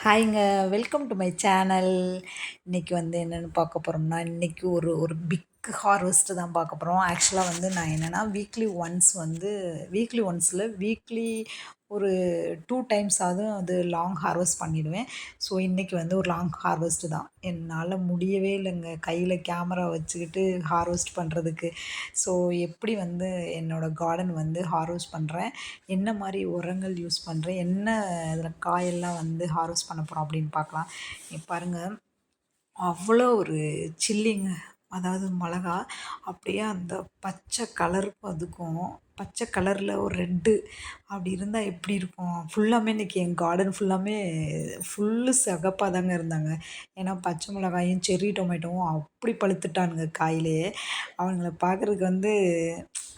ஹாய்ங்க welcome to my channel. இன்றைக்கி வந்து என்னென்னு பார்க்க போகிறோம்னா இன்றைக்கி ஒரு ஒரு பிக் ஹார்வெஸ்ட்டு தான் பார்க்க போகிறோம் ஆக்சுவலாக வந்து நான் என்னென்னா வீக்லி ஒன்ஸ் வந்து வீக்லி ஒன்ஸில் வீக்லி ஒரு டூ டைம்ஸாவது அது லாங் ஹார்வெஸ்ட் பண்ணிவிடுவேன் ஸோ இன்றைக்கி வந்து ஒரு லாங் ஹார்வெஸ்ட்டு தான். என்னால் முடியவே இல்லைங்க. கையில் கேமரா வச்சுக்கிட்டு ஹார்வெஸ்ட் பண்ணுறதுக்கு ஸோ எப்படி வந்து என்னோடய கார்டன் வந்து ஹார்வெஸ்ட் பண்ணுறேன் என்ன மாதிரி உரங்கள் யூஸ் பண்ணுறேன் என்ன இதில் காயெல்லாம் வந்து ஹார்வெஸ்ட் பண்ண போகிறோம் அப்படின்னு பார்க்கலாம். பாருங்கள் அவ்வளோ ஒரு சில்லிங்க அதாவது மிளகா அப்படியே அந்த பச்சை கலருக்கும் அதுக்கும் பச்சை கலரில் ஒரு ரெட்டு அப்படி இருந்தால் எப்படி இருக்கும்? ஃபுல்லாமே இன்றைக்கி என் கார்டன் ஃபுல்லாமே ஃபுல்லு சிகப்பாக தாங்க இருந்தாங்க. ஏன்னா பச்சை மிளகாயும் செர்ரி டொமேட்டோவும் அப்படி பழுத்துட்டானுங்க காயிலே. அவங்கள பார்க்குறதுக்கு வந்து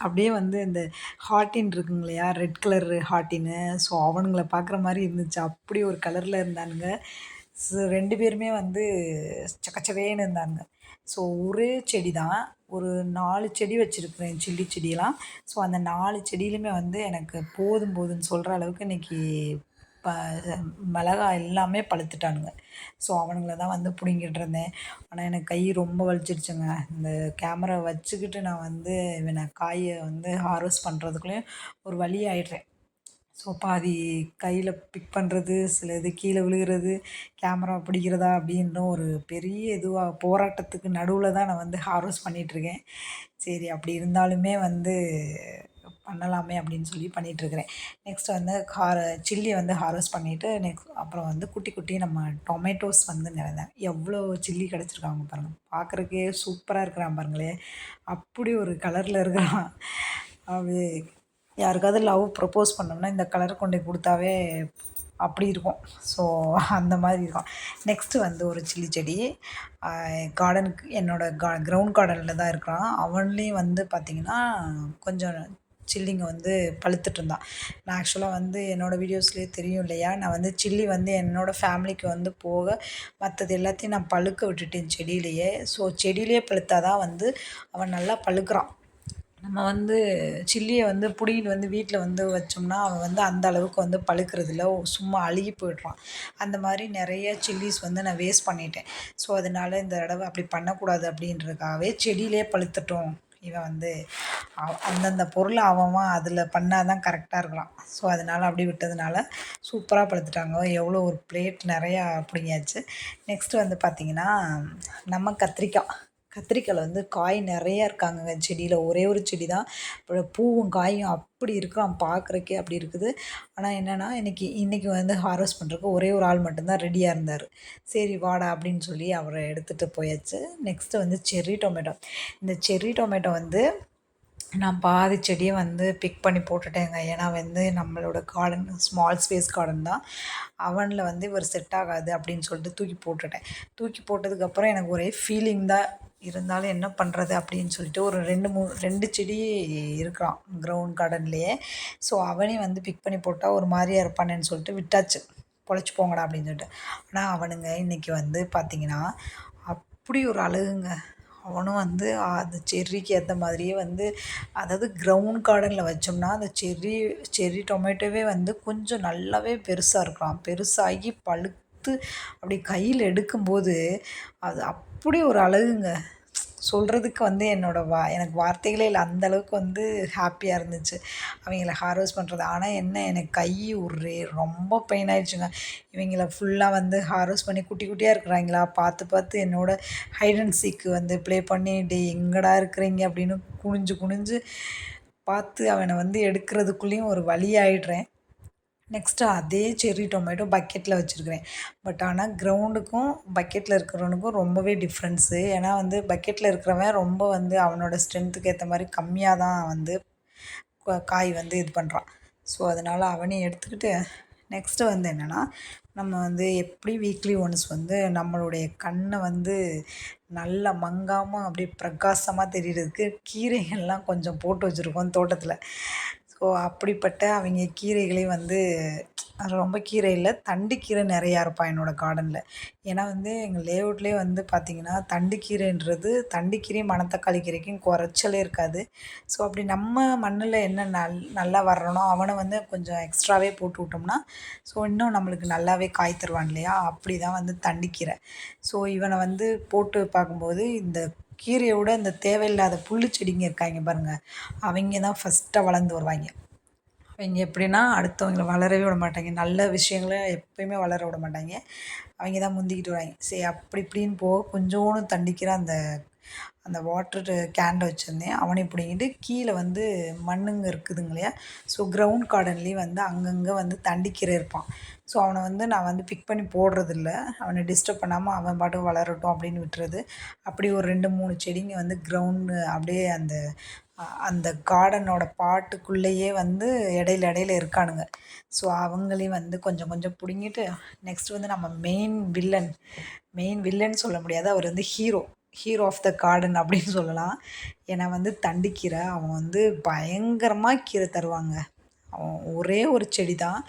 அப்படியே வந்து இந்த ஹாட்டின் இருக்குங்க இல்லையா? ரெட் கலர் ஹாட்டின்னு ஸோ அவனுங்களை பார்க்குற மாதிரி இருந்துச்சு. அப்படி ஒரு கலரில் இருந்தானுங்க. ஸோ ரெண்டு பேருமே வந்து சக்கச்சவேன்னு இருந்தாங்க ஸோ ஒரே செடி தான் ஒரு நாலு செடி வச்சுருக்குறேன் சில்லி செடியெல்லாம். ஸோ அந்த நாலு செடியிலுமே வந்து எனக்கு போதும் போதும்னு சொல்கிற அளவுக்கு இன்றைக்கி ப மிளகா எல்லாமே பழுத்துட்டானுங்க. ஸோ அவனுங்கள தான் வந்து பிடுங்கிட்டு இருந்தேன். ஆனால் எனக்கு கை ரொம்ப வலிச்சிருச்சுங்க. இந்த கேமரா வச்சுக்கிட்டு நான் வந்து இவனை காயை வந்து ஹார்வெஸ்ட் பண்ணுறதுக்குள்ளேயும் ஒரு வழி ஆயிடுறேன். ஸோ பாதி கையில் பிக் பண்ணுறது சில இது கீழே விழுகிறது கேமரா பிடிக்கிறதா அப்படின்ற ஒரு பெரிய இதுவாக போராட்டத்துக்கு நடுவில் தான் நான் வந்து ஹார்வெஸ்ட் பண்ணிகிட்ருக்கேன் சரி அப்படி இருந்தாலுமே வந்து பண்ணலாமே அப்படின்னு சொல்லி பண்ணிகிட்ருக்கிறேன் நெக்ஸ்ட் வந்து ஹார சில்லி வந்து ஹார்வெஸ்ட் பண்ணிவிட்டு நெக்ஸ்ட் அப்புறம் வந்து குட்டி குட்டி நம்ம டொமேட்டோஸ் வந்து நிறைந்தேன். எவ்வளோ சில்லி கிடச்சிருக்காங்க பாருங்கள் பார்க்குறக்கே சூப்பராக இருக்கிறான் பாருங்களேன் அப்படி ஒரு கலரில் இருக்கிறான். அது யாருக்காவது லவ் ப்ரப்போஸ் பண்ணோம்னா இந்த கலர் கொண்டு கொடுத்தாவே அப்படி இருக்கும். ஸோ அந்த மாதிரி இருக்கும். நெக்ஸ்ட்டு வந்து ஒரு சில்லி செடி. கார்டனுக்கு என்னோடய கா கிரவுண்ட் கார்டனில் தான் இருக்கிறான். அவன்லேயும் வந்து பார்த்திங்கன்னா கொஞ்சம் சில்லிங்க வந்து பழுத்துட்டு இருந்தான். நான் ஆக்சுவலாக வந்து என்னோடய வீடியோஸ்லேயே தெரியும் இல்லையா? நான் வந்து சில்லி வந்து என்னோடய ஃபேமிலிக்கு வந்து போக மற்றது எல்லாத்தையும் நான் பழுக்க விட்டுட்டேன் செடியிலேயே. ஸோ செடியிலே பழுத்தாதான் வந்து அவன் நல்லா பழுக்கிறான். நம்ம வந்து சில்லியை வந்து பிடிங்கிட்டு வந்து வீட்டில் வந்து வச்சோம்னா அவன் வந்து அந்த அளவுக்கு வந்து பழுக்கிறதில்ல. சும்மா அழுகி போய்ட்றான். அந்த மாதிரி நிறைய சில்லிஸ் வந்து நான் வேஸ்ட் பண்ணிட்டேன். ஸோ அதனால் இந்த தடவை அப்படி பண்ணக்கூடாது அப்படின்றதுக்காகவே செடியிலே பழுத்துட்டோம். இவன் வந்து அந்தந்த பொருளை அவன் அதில் பண்ணால் தான் கரெக்டாக இருக்கலாம் ஸோ அதனால் அப்படி விட்டதுனால சூப்பராக பழுத்துட்டாங்க. எவ்வளோ ஒரு பிளேட் நிறையா பிடிங்கியாச்சு. நெக்ஸ்ட்டு வந்து பார்த்திங்கன்னா நம்ம கத்திரிக்காய். கத்திரிக்காயில் வந்து காய் நிறையா இருக்காங்கங்க. செடியில் ஒரே ஒரு செடி தான் பூவும் காயும் அப்படி இருக்கிறான் பார்க்குறக்கே அப்படி இருக்குது. ஆனால் என்னென்னா இன்றைக்கி இன்றைக்கி வந்து ஹார்வெஸ்ட் பண்ணுறதுக்கு ஒரே ஒரு ஆள் மட்டும்தான் ரெடியாக இருந்தார். சரி வாடா அப்படின்னு சொல்லி அவரை எடுத்துகிட்டு போயாச்சு. நெக்ஸ்ட்டு வந்து செர்ரி டொமேட்டோ இந்த செர்ரி டொமேட்டோ வந்து நான் பாதி செடியை வந்து பிக் பண்ணி போட்டுட்டேங்க. ஏன்னா வந்து நம்மளோட கார்டன் ஸ்மால் ஸ்பேஸ் கார்டன் தான். அவனில் வந்து இவர் செட் ஆகாது அப்படின்னு சொல்லிட்டு தூக்கி போட்டுட்டேன். தூக்கி போட்டதுக்கப்புறம் எனக்கு ஒரே ஃபீலிங் தான் இருந்தாலும் என்ன பண்ணுறது அப்படின்னு சொல்லிட்டு ஒரு ரெண்டு மூணு ரெண்டு செடி இருக்கிறான் க்ரௌண்ட் கார்டன்லேயே ஸோ அவனே வந்து பிக் பண்ணி போட்டால் ஒரு மாதிரியாக இருப்பானேன்னு சொல்லிட்டு விட்டாச்சு. பொழைச்சி போங்கடா அப்படின்னு சொல்லிட்டு. ஆனால் அவனுங்க இன்றைக்கி வந்து பார்த்திங்கன்னா அப்படி ஒரு அழகுங்க. அவனும் வந்து அந்த செர்ரிக்கு ஏற்ற மாதிரியே வந்து அதாவது க்ரௌண்ட் கார்டனில் வச்சோம்னா அந்த செர்ரி செர்ரி டொமேட்டோவே வந்து கொஞ்சம் நல்லாவே பெருசாக இருக்கலாம். பெருசாகி பழுத்து அப்படி கையில் எடுக்கும்போது அது அப்படி ஒரு அழகுங்க. சொல்கிறதுக்கு வந்து என்னோடய வா எனக்கு வார்த்தைகளே இல்லை. அந்தளவுக்கு வந்து ஹாப்பியாக இருந்துச்சு. அவங்கள ஹார்வெஸ்ட் பண்ணுறது ஆனால் என்ன எனக்கு கை ஒரே ரொம்ப பெயின் ஆயிடுச்சுங்க. இவங்கள ஃபுல்லாக வந்து ஹார்வெஸ்ட் பண்ணி குட்டி குட்டியாக இருக்கிறாங்களா? பார்த்து பார்த்து என்னோடய ஹைட் அண்ட் சீக்கு வந்து ப்ளே பண்ணி டே எங்கடா இருக்கிறீங்க? அப்படின்னு குனிஞ்சு குனிஞ்சு பார்த்து அவனை வந்து எடுக்கிறதுக்குள்ளேயும் ஒரு வழி ஆயிடுறேன். நெக்ஸ்ட்டு அதே செர்ரி டொமேட்டோ பக்கெட்டில் வச்சுருக்கிறேன். பட் ஆனால் கிரவுண்டுக்கும் பக்கெட்டில் இருக்கிறவனுக்கும் ரொம்பவே டிஃப்ரென்ஸு ஏன்னா வந்து பக்கெட்டில் இருக்கிறவன் ரொம்ப வந்து அவனோட ஸ்ட்ரென்த்துக்கு ஏற்ற மாதிரி கம்மியாக தான் வந்து காய் வந்து இது பண்ணுறான் ஸோ அதனால் அவனையும் எடுத்துக்கிட்டு நெக்ஸ்ட்டு வந்து என்னென்னா நம்ம வந்து எப்படி வீக்லி ஒன்ஸ் வந்து நம்மளுடைய கண்ணை வந்து நல்லா மங்காமல் அப்படியே பிரகாசமாக தெரிகிறதுக்கு கீரைகள்லாம் கொஞ்சம் போட்டு வச்சுருக்கோம் தோட்டத்தில். ஸோ அப்படிப்பட்ட அவங்க கீரைகளை வந்து அது ரொம்ப கீரை இல்லை தண்டு கீரை நிறையா இருப்பான் என்னோடய கார்டனில் ஏன்னா வந்து எங்கள் லேஅவுட்லேயே வந்து பார்த்திங்கன்னா தண்டு கீரைன்றது தண்டு கீரையும் மணத்தக்காளி கீரைக்கும் குறைச்சலே இருக்காது. ஸோ அப்படி நம்ம மண்ணில் என்ன நல் நல்லா வர்றனோ அவனை வந்து கொஞ்சம் எக்ஸ்ட்ராவே போட்டு விட்டோம்னா ஸோ இன்னும் நம்மளுக்கு நல்லாவே காய் தருவான் இல்லையா? அப்படி தான் வந்து தண்டிக்கீரை ஸோ இவனை வந்து போட்டு பார்க்கும்போது இந்த கீரையை விட இந்த தேவையில்லாத புல்லு செடிங்க இருக்காங்க பாருங்கள் அவங்க தான் ஃபஸ்ட்டாக வளர்ந்து வருவாங்க. அவங்க எப்படின்னா அடுத்தவங்கள வளரவே விட மாட்டாங்க. நல்ல விஷயங்கள எப்பயுமே வளர விட மாட்டாங்க. அவங்க தான் முந்திக்கிட்டு வருவாங்க. சரி அப்படி இப்படின்னு போக கொஞ்சோன்னு தண்டிக்கிற அந்த அந்த வாட்டரு கேனில் வச்சுருந்தேன். அவனை பிடிங்கிட்டு கீழே வந்து மண்ணுங்க இருக்குதுங்க இல்லையா ஸோ கிரவுண்ட் கார்டன்லேயும் வந்து அங்கங்கே வந்து தண்டிக்கீரை இருப்பான். ஸோ அவனை வந்து நான் வந்து பிக் பண்ணி போடுறதில்ல. அவனை டிஸ்டர்ப் பண்ணாமல் அவன் பாட்டுக்கு வளரட்டும் அப்படின்னு விட்டுறது. அப்படி ஒரு ரெண்டு மூணு செடிங்க வந்து கிரவுண்டு அப்படியே அந்த அந்த கார்டனோட பாட்டுக்குள்ளேயே வந்து இடையில இடையில இருக்கானுங்க. ஸோ அவங்களையும் வந்து கொஞ்சம் கொஞ்சம் பிடுங்கிட்டு நெக்ஸ்ட் வந்து நம்ம மெயின் வில்லன் மெயின் வில்லன் சொல்ல முடியாது. அவர் வந்து hero hero of the garden அப்படின்னு சொல்லலாம். ஏன்னா வந்து தண்டிக்கீரை அவன் வந்து பயங்கரமாக கீரை தருவாங்க. அவன் ஒரே ஒரு செடி தான்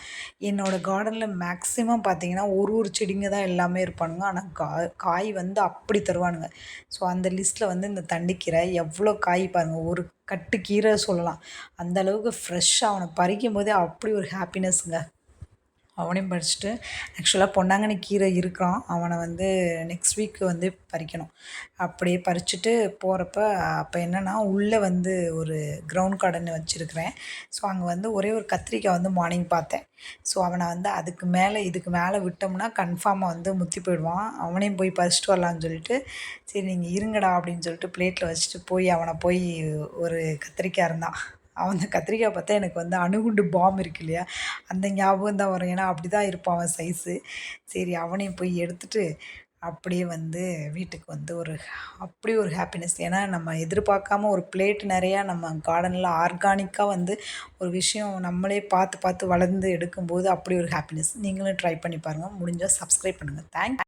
என்னோடய கார்டனில் மேக்ஸிமம் பார்த்தீங்கன்னா ஒரு ஒரு செடிங்க தான் எல்லாமே இருப்பானுங்க. ஆனால் கா காய் வந்து அப்படி தருவானுங்க. ஸோ அந்த லிஸ்ட்டில் வந்து இந்த தண்டிக்கீரை எவ்வளோ காய் பாருங்கள் ஒரு கட்டு கீரை சொல்லலாம். அந்த அளவுக்கு ஃப்ரெஷ்ஷாக அவனை பறிக்கும் போதே அப்படி ஒரு ஹாப்பினஸ்ங்க அவனையும் பறிச்சுட்டு ஆக்சுவலாக பொன்னாங்கண்ணி கீரை இருக்கான் அவனை வந்து நெக்ஸ்ட் வீக் வந்து பறிக்கணும். அப்படியே பறிச்சுட்டு போகிறப்ப அப்போ என்னென்னா உள்ளே வந்து ஒரு க்ரௌண்ட் கார்டன் வச்சுருக்கிறேன். ஸோ அங்கே வந்து ஒரே ஒரு கத்திரிக்காய் வந்து மார்னிங் பார்த்தேன். ஸோ அவனை வந்து அதுக்கு மேலே இதுக்கு மேலே விட்டோம்னா கன்ஃபார்மாக வந்து முத்தி போயிடுவான். அவனையும் போய் பறிச்சுட்டு வரலான்னு சொல்லிட்டு சரி நீங்கள் இருங்கடா அப்படின்னு சொல்லிட்டு பிளேட்டில் வச்சுட்டு போய் அவனை போய் ஒரு கத்திரிக்காய் இருந்தான். அந்த கத்திரிக்காய் பார்த்தா எனக்கு வந்து அணுகுண்டு பாம் இருக்கு இல்லையா? அந்த ஞாபகம் தான் வரும். ஏன்னா அப்படி தான் இருப்பான் அவன் சைஸு சரி அவனையும் போய் எடுத்துகிட்டு அப்படியே வந்து வீட்டுக்கு வந்து ஒரு அப்படி ஒரு ஹாப்பினஸ் ஏன்னா நம்ம எதிர்பார்க்காம ஒரு பிளேட் நிறையா நம்ம கார்டனில் ஆர்கானிக்காக வந்து ஒரு விஷயம் நம்மளே பார்த்து பார்த்து வளர்ந்து எடுக்கும்போது அப்படி ஒரு ஹாப்பினஸ் நீங்களும் ட்ரை பண்ணி பாருங்கள் முடிஞ்சால் சப்ஸ்கிரைப் பண்ணுங்கள் தேங்க்